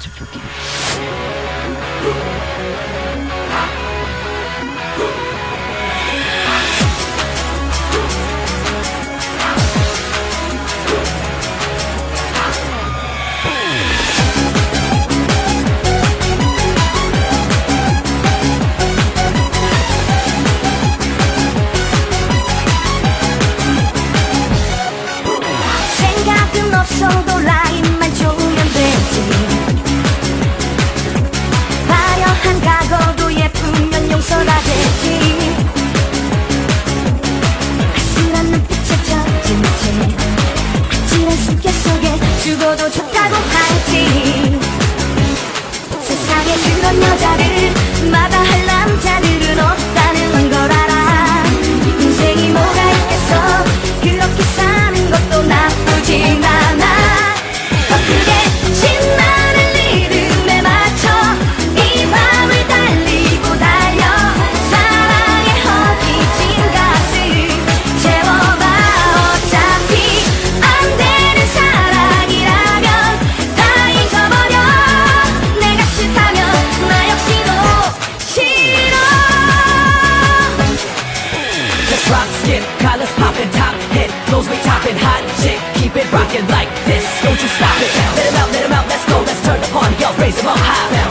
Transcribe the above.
to forget. hot chick Keep it rocking like this, don't you stop it. Let him out, let him out, let's go, let's turn the party up Raise him up high.